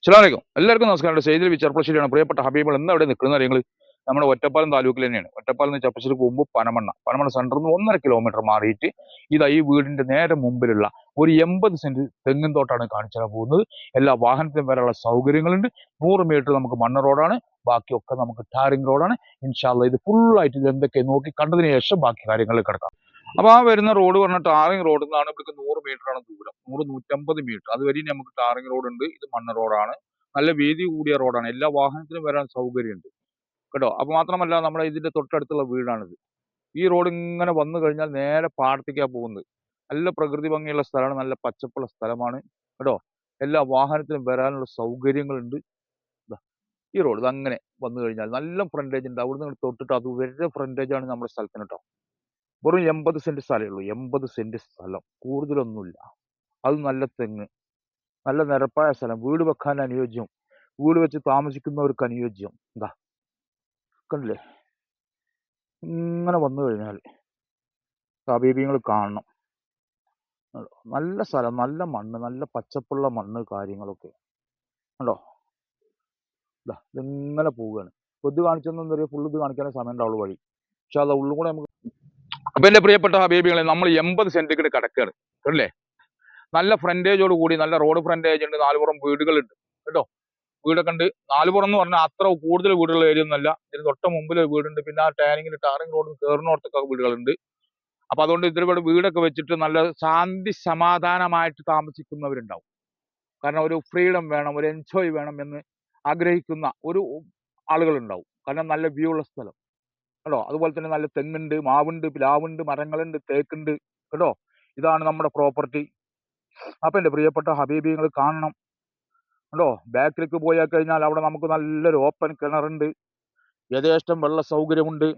അസ്സലാമലൈക്കും എല്ലാവർക്കും നമസ്കാരം. സെയ്തിൽ വിച്ചർപ്പശ്ശേരിയാണ് പ്രിയപ്പെട്ട ഹബീബുകൾ എന്ന് അവിടെ നിൽക്കുന്ന നിങ്ങൾ നമ്മുടെ ഒറ്റപ്പാലം താലൂക്കിൽ തന്നെയാണ്. ഒറ്റപ്പാലം നിന്ന് ചപ്പശ്ശേരി പോകുമ്പോൾ പനമണ്ണ. പനമണ്ണ സെന്ററിൽ നിന്ന് ഒന്നര കിലോമീറ്റർ മാറിയിട്ട് ഇതാ ഈ വീടിന്റെ നേരെ മുമ്പിലുള്ള ഒരു എൺപത് സെന്റ് തെങ്ങിൻ തോട്ടാണ് കാണിച്ചു പോകുന്നത്. എല്ലാ വാഹനത്തിനും വരെയുള്ള സൗകര്യങ്ങളുണ്ട്. നൂറ് മീറ്റർ നമുക്ക് മണ്ണ് റോഡാണ് ബാക്കിയൊക്കെ നമുക്ക് ടാറിംഗ് റോഡാണ് ഇൻഷാല്ല ഇത് ഫുള്ളായിട്ട് ഇത് എന്തൊക്കെ നോക്കി കണ്ടതിന് ശേഷം ബാക്കി കാര്യങ്ങളിൽ കിടക്കാം. അപ്പൊ ആ വരുന്ന റോഡ് പറഞ്ഞ ടാറിംഗ് റോഡിൽ നിന്നാണ് ഇവിടേക്ക് നൂറ് ആണ് ദൂരം. നൂറ് നൂറ്റമ്പത് മീറ്റർ. അതുവരെ നമുക്ക് റോഡ് ഉണ്ട്. ഇത് മണ്ണ് റോഡാണ്. നല്ല വീതി കൂടിയ റോഡാണ്. എല്ലാ വാഹനത്തിനും വരാൻ സൗകര്യമുണ്ട്. കേട്ടോ? അപ്പൊ മാത്രമല്ല നമ്മുടെ ഇതിന്റെ തൊട്ടടുത്തുള്ള വീടാണിത്. ഈ റോഡ് ഇങ്ങനെ വന്നു കഴിഞ്ഞാൽ നേരെ പാടത്തേക്കാണ് പോകുന്നത്. നല്ല പ്രകൃതി ഭംഗിയുള്ള സ്ഥലമാണ്. നല്ല പച്ചപ്പുള്ള സ്ഥലമാണ്. കേട്ടോ? എല്ലാ വാഹനത്തിനും വരാനുള്ള സൗകര്യങ്ങളുണ്ട്. ഈ റോഡ് അങ്ങനെ വന്നു കഴിഞ്ഞാൽ നല്ല ഫ്രണ്ടേജ് ഉണ്ട്. അവിടെ നിന്ന് തൊട്ടിട്ട് അത് വരെ ഫ്രണ്ടേജ് ആണ് നമ്മുടെ സ്ഥലത്തിന് കേട്ടോ. വെറും എൺപത് സെന്റ് സ്ഥലമേ ഉള്ളൂ. എൺപത് സെന്റ് സ്ഥലം. കൂടുതലൊന്നുമില്ല. അത് നല്ല തെങ്ങ്. നല്ല നിരപ്പായ സ്ഥലം. വീട് വെക്കാൻ അനുയോജ്യം. വീട് വെച്ച് താമസിക്കുന്നവർക്ക് അനുയോജ്യം. എന്താ കണ്ടില്ലേ? ഇങ്ങനെ വന്നു കഴിഞ്ഞാൽ സമീപങ്ങൾ കാണണം. നല്ല സ്ഥലം. നല്ല മണ്ണ്. നല്ല പച്ചപ്പുള്ള മണ്ണ് കാര്യങ്ങളൊക്കെ. ഉണ്ടോ ഇതാ ഇതിങ്ങനെ പോവുകയാണ്. ഇപ്പൊ ഇത് കാണിച്ചെന്ന് ഫുള്ള് ഇത് കാണിക്കാനേ സമയം ഉണ്ടാവുള്ളൂ വഴി. പക്ഷെ അത് ഉള്ളും കൂടെ നമുക്ക് അപ്പൊ എന്റെ പ്രിയപ്പെട്ട ഹബീബികളെ നമ്മൾ എൺപത് സെന്റ് കൂടെ കിടക്കുകയാണ് കേട്ടില്ലേ നല്ല ഫ്രണ്ടേജോട് കൂടി നല്ല റോഡ് ഫ്രണ്ടേജ് ഉണ്ട് നാലുപുറം വീടുകളുണ്ട്. കേട്ടോ? വീടൊക്കെ ഉണ്ട്. നാലുപുറം എന്ന് പറഞ്ഞാൽ അത്ര കൂടുതൽ വീടുള്ള ഏരിയ ഒന്നല്ല ഇതിന് തൊട്ട് മുമ്പിൽ വീടുണ്ട്. പിന്നെ ആ ടാനിങ്ങിൽ ടാറിംഗ് റോഡിൽ കയറുന്നോടത്തൊക്കെ വീടുകളുണ്ട്. അപ്പൊ അതുകൊണ്ട് ഇതിലൂടെ വീടൊക്കെ വെച്ചിട്ട് നല്ല ശാന്തി സമാധാനമായിട്ട് താമസിക്കുന്നവരുണ്ടാവും. കാരണം ഒരു ഫ്രീഡം വേണം ഒരു എൻജോയ് വേണം എന്ന് ആഗ്രഹിക്കുന്ന ഒരു ആളുകളുണ്ടാവും. കാരണം നല്ല വ്യൂ ഉള്ള സ്ഥലം. കേട്ടോ? അതുപോലെ തന്നെ നല്ല തെങ്ങുണ്ട് മാവുണ്ട് പ്ലാവുണ്ട് മരങ്ങളുണ്ട് തേക്കുണ്ട് കേട്ടോ? ഇതാണ് നമ്മുടെ പ്രോപ്പർട്ടി അപ്പൊ എന്റെ പ്രിയപ്പെട്ട ഹബീബി നിങ്ങൾ കാണണം. കേട്ടോ? ബാക്കിലേക്ക് പോയാൽ കഴിഞ്ഞാൽ അവിടെ നമുക്ക് നല്ലൊരു ഓപ്പൺ കിണറുണ്ട്. യഥേഷ്ടം വെള്ള സൗകര്യമുണ്ട്.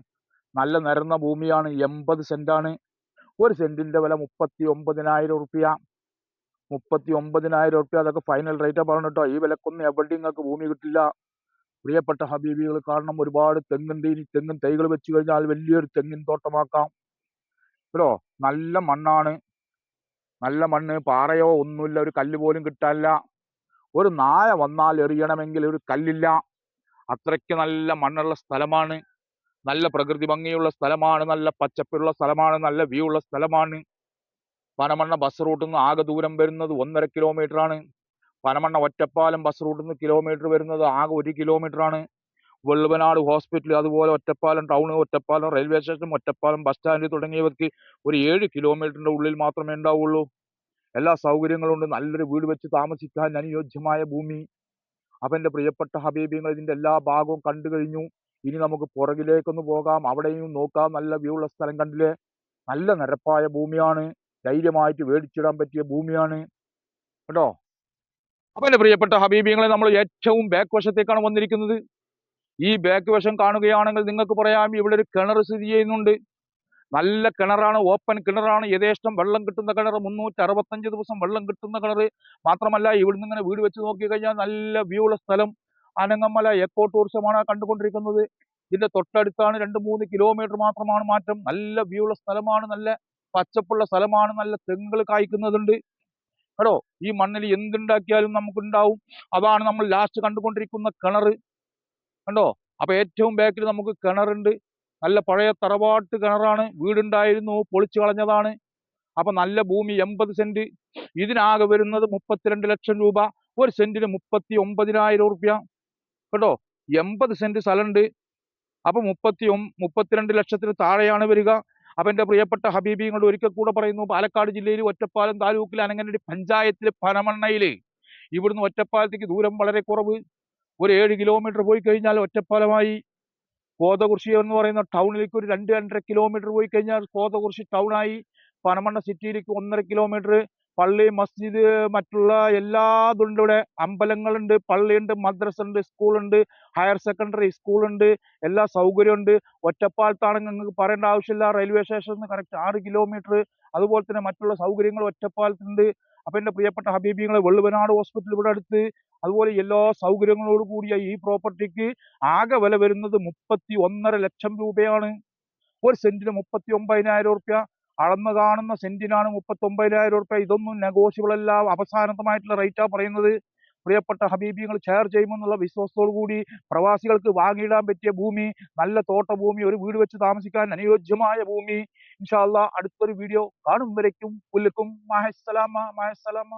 നല്ല നിരന്ന ഭൂമിയാണ് എൺപത് സെന്റാണ്. ഒരു സെന്റിന്റെ വില മുപ്പത്തി ഒമ്പതിനായിരം റുപ്യ. മുപ്പത്തി ഒമ്പതിനായിരം റുപ്യ. അതൊക്കെ ഫൈനൽ റേറ്റാ പറഞ്ഞു കേട്ടോ ഈ വിലക്കൊന്നും എവിടെയും നിങ്ങൾക്ക് ഭൂമി കിട്ടില്ല. പ്രിയപ്പെട്ട ഹബീബികൾ കാരണം ഒരുപാട് തെങ്ങിൻ ഇനി തെങ്ങിൻ തൈകൾ വെച്ച് കഴിഞ്ഞാൽ വലിയൊരു തെങ്ങിൻ തോട്ടമാക്കാം. അല്ലോ നല്ല മണ്ണാണ്. നല്ല മണ്ണ് പാറയോ ഒന്നുമില്ല ഒരു കല്ല് പോലും കിട്ടാനില്ല. ഒരു നായ വന്നാൽ എറിയണമെങ്കിൽ ഒരു കല്ലില്ല. അത്രയ്ക്ക് നല്ല മണ്ണുള്ള സ്ഥലമാണ്. നല്ല പ്രകൃതി ഭംഗിയുള്ള സ്ഥലമാണ്. നല്ല പച്ചപ്പുള്ള സ്ഥലമാണ്. നല്ല വ്യൂ ഉള്ള സ്ഥലമാണ്. പനമണ്ണ ബസ് റൂട്ടിൽ നിന്ന് ആകെ ദൂരം വരുന്നത് ഒന്നര കിലോമീറ്റർ ആണ്. പനമണ്ണ ഒറ്റപ്പാലം ബസ് റൂട്ടിൽ നിന്ന് കിലോമീറ്റർ വരുന്നത് ആകെ ഒരു ആണ്. വെള്ളുവനാട് ഹോസ്പിറ്റൽ അതുപോലെ Ottapalam town Ottapalam railway station Ottapalam bus stand തുടങ്ങിയവർക്ക് ഒരു ഏഴ് കിലോമീറ്ററിന്റെ ഉള്ളിൽ മാത്രമേ ഉണ്ടാവുള്ളൂ. എല്ലാ സൗകര്യങ്ങളും ഉണ്ട്. നല്ലൊരു വീട് വെച്ച് താമസിക്കാൻ അനുയോജ്യമായ ഭൂമി. അവന്റെ പ്രിയപ്പെട്ട ഹബീബിങ്ങൾ ഇതിന്റെ എല്ലാ ഭാഗവും കണ്ടു കഴിഞ്ഞു. ഇനി നമുക്ക് പുറകിലേക്കൊന്ന് പോകാം. അവിടെയും നോക്കാം. നല്ല വ്യൂ ഉള്ള സ്ഥലം കണ്ടില്ലേ? നല്ല നിരപ്പായ ഭൂമിയാണ്. ധൈര്യമായിട്ട് മേടിച്ചിടാൻ പറ്റിയ ഭൂമിയാണ്. കേട്ടോ? അപ്പൊ എന്റെ പ്രിയപ്പെട്ട ഹബീബിയങ്ങളെ നമ്മൾ ഏറ്റവും ബാക്ക് വശത്തേക്കാണ് വന്നിരിക്കുന്നത്. ഈ ബാക്ക് വശം കാണുകയാണെങ്കിൽ നിങ്ങൾക്ക് പറയാം ഇവിടെ ഒരു കിണർ സ്ഥിതി ചെയ്യുന്നുണ്ട്. നല്ല കിണറാണ് ഓപ്പൺ കിണറാണ്. യഥേഷ്ടം വെള്ളം കിട്ടുന്ന കിണർ മുന്നൂറ്റി അറുപത്തഞ്ച് ദിവസം വെള്ളം കിട്ടുന്ന കിണർ. മാത്രമല്ല ഇവിടുന്ന് ഇങ്ങനെ വീട് വെച്ച് നോക്കി കഴിഞ്ഞാൽ നല്ല വ്യൂ ഉള്ള സ്ഥലം. അനങ്ങമല എക്കോ ടൂറിസമാണ് കണ്ടുകൊണ്ടിരിക്കുന്നത്. ഇതിന്റെ തൊട്ടടുത്താണ് രണ്ട് മൂന്ന് കിലോമീറ്റർ മാത്രമാണ് മാറ്റം. നല്ല വ്യൂ ഉള്ള സ്ഥലമാണ് നല്ല പച്ചപ്പുള്ള സ്ഥലമാണ് നല്ല തെങ്ങുകൾ കായ്ക്കുന്നതുണ്ട്. കേട്ടോ ഈ മണ്ണിൽ എന്തുണ്ടാക്കിയാലും നമുക്കുണ്ടാവും. അതാണ് നമ്മൾ ലാസ്റ്റ് കണ്ടുകൊണ്ടിരിക്കുന്ന കിണർ കണ്ടോ? അപ്പൊ ഏറ്റവും ബാക്കിൽ നമുക്ക് കിണറുണ്ട്. നല്ല പഴയ തറവാട്ട് കിണറാണ്. വീടുണ്ടായിരുന്നു പൊളിച്ചു കളഞ്ഞതാണ്. അപ്പൊ നല്ല ഭൂമി എൺപത് സെന്റ് ഇതിനാകെ വരുന്നത് മുപ്പത്തിരണ്ട് ലക്ഷം രൂപ. ഒരു സെന്റിന് മുപ്പത്തി ഒമ്പതിനായിരം റുപ്യ കേട്ടോ എൺപത് സെന്റ് സ്ഥലമുണ്ട്. അപ്പൊ മുപ്പത്തി മുപ്പത്തിരണ്ട് ലക്ഷത്തിന് താഴെയാണ് വരിക. അപ്പൊ എന്റെ പ്രിയപ്പെട്ട ഹബീബിങ്ങൾ ഒരിക്കൽ കൂടെ പറയുന്നു പാലക്കാട് ജില്ലയിൽ ഒറ്റപ്പാലം താലൂക്കിൽ അനങ്ങനടി പഞ്ചായത്തിലെ പനമണ്ണയിൽ ഇവിടുന്ന് ഒറ്റപ്പാലത്തേക്ക് ദൂരം വളരെ കുറവ്. ഒരു ഏഴ് കിലോമീറ്റർ പോയി കഴിഞ്ഞാൽ ഒറ്റപ്പാലമായി കോതകുർശി എന്ന് പറയുന്ന ടൗണിലേക്ക് ഒരു രണ്ട് രണ്ടര കിലോമീറ്റർ പോയി കഴിഞ്ഞാൽ കോതകുർശി ടൗണായി പനമണ്ണ സിറ്റിയിലേക്ക് ഒന്നര കിലോമീറ്റർ പള്ളി മസ്ജിദ് മറ്റുള്ള എല്ലാതും ഉണ്ട് ഇവിടെ. അമ്പലങ്ങളുണ്ട് പള്ളിയുണ്ട് മദ്രസ ഉണ്ട് സ്കൂളുണ്ട് ഹയർ സെക്കൻഡറി സ്കൂളുണ്ട് എല്ലാ സൗകര്യമുണ്ട്. ഒറ്റപ്പാലത്താണെങ്കിൽ നിങ്ങൾക്ക് പറയേണ്ട ആവശ്യമില്ല. റെയിൽവേ സ്റ്റേഷൻ നിന്ന് കറക്റ്റ് ആറ് കിലോമീറ്റർ അതുപോലെ തന്നെ മറ്റുള്ള സൗകര്യങ്ങൾ ഒറ്റപ്പാലത്തുണ്ട്. അപ്പൊ എന്റെ പ്രിയപ്പെട്ട ഹബീബിങ്ങളെ വെള്ളുവനാട് ഹോസ്പിറ്റൽ ഇവിടെ അടുത്ത്. അതുപോലെ എല്ലാ സൗകര്യങ്ങളോട് കൂടിയ ഈ പ്രോപ്പർട്ടിക്ക് ആകെ വില വരുന്നത് മുപ്പത്തി ഒന്നര ലക്ഷം രൂപയാണ്. ഒരു സെന്റിന് മുപ്പത്തി ഒമ്പതിനായിരം അളന്ന് കാണുന്ന സെന്റിനാണ് മുപ്പത്തി ഒമ്പതിനായിരം ഉറുപ്പ്യ. ഇതൊന്നും നെഗോഷ്യബിൾ അല്ല അവസാനത്തമായിട്ടുള്ള റേറ്റാ പറയുന്നത്. പ്രിയപ്പെട്ട ഹബീബിങ്ങൾ ഷെയർ ചെയ്യുമെന്നുള്ള വിശ്വാസത്തോടു കൂടി പ്രവാസികൾക്ക് വാങ്ങിയിടാൻ പറ്റിയ ഭൂമി നല്ല തോട്ടഭൂമി ഒരു വീട് വെച്ച് താമസിക്കാൻ അനുയോജ്യമായ ഭൂമി. ഇൻഷാല്ല അടുത്തൊരു വീഡിയോ കാണും വരയ്ക്കും. പുല്ലുക്കും. മഹസ്സലാമ മഹസ്സലാമ